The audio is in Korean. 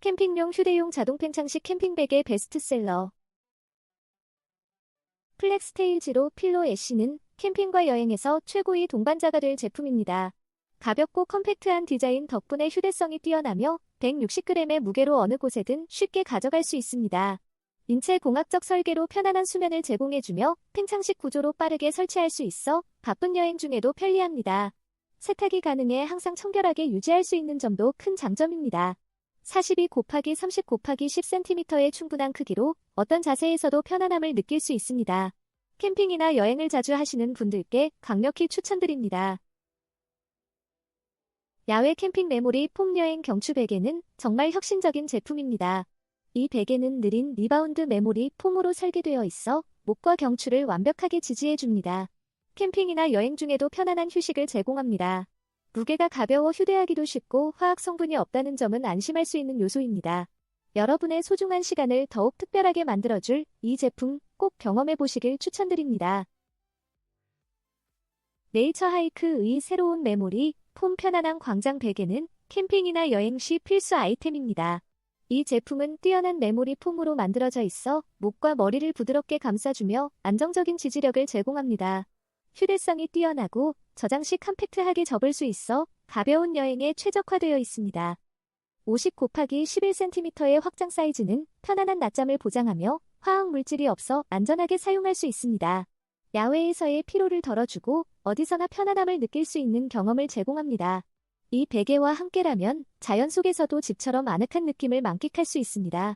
캠핑용 휴대용 자동 팽창식 캠핑백의 베스트셀러. 플렉스테일 지로 필로 애쉬는 캠핑과 여행에서 최고의 동반자가 될 제품입니다. 가볍고 컴팩트한 디자인 덕분에 휴대성이 뛰어나며 160g의 무게로 어느 곳에든 쉽게 가져갈 수 있습니다. 인체 공학적 설계로 편안한 수면을 제공해주며 팽창식 구조로 빠르게 설치할 수 있어 바쁜 여행 중에도 편리합니다. 세탁이 가능해 항상 청결하게 유지할 수 있는 점도 큰 장점입니다. 42 곱하기 30 곱하기 10cm의 충분한 크기로 어떤 자세에서도 편안함을 느낄 수 있습니다. 캠핑이나 여행을 자주 하시는 분들께 강력히 추천드립니다. 야외 캠핑 메모리 폼 여행 경추 베개는 정말 혁신적인 제품입니다. 이 베개는 느린 리바운드 메모리 폼으로 설계되어 있어 목과 경추를 완벽하게 지지해줍니다. 캠핑이나 여행 중에도 편안한 휴식을 제공합니다. 무게가 가벼워 휴대하기도 쉽고 화학 성분이 없다는 점은 안심할 수 있는 요소입니다. 여러분의 소중한 시간을 더욱 특별하게 만들어줄 이 제품 꼭 경험해 보시길 추천드립니다. 네이처 하이크의 새로운 메모리 폼 편안한 광장 베개는 캠핑이나 여행 시 필수 아이템입니다. 이 제품은 뛰어난 메모리 폼으로 만들어져 있어 목과 머리를 부드럽게 감싸주며 안정적인 지지력을 제공합니다. 휴대성이 뛰어나고 저장 시 컴팩트하게 접을 수 있어 가벼운 여행에 최적화되어 있습니다. 50 곱하기 11cm의 확장 사이즈는 편안한 낮잠을 보장하며 화학 물질이 없어 안전하게 사용할 수 있습니다. 야외에서의 피로를 덜어주고 어디서나 편안함을 느낄 수 있는 경험을 제공합니다. 이 베개와 함께라면 자연 속에서도 집처럼 아늑한 느낌을 만끽할 수 있습니다.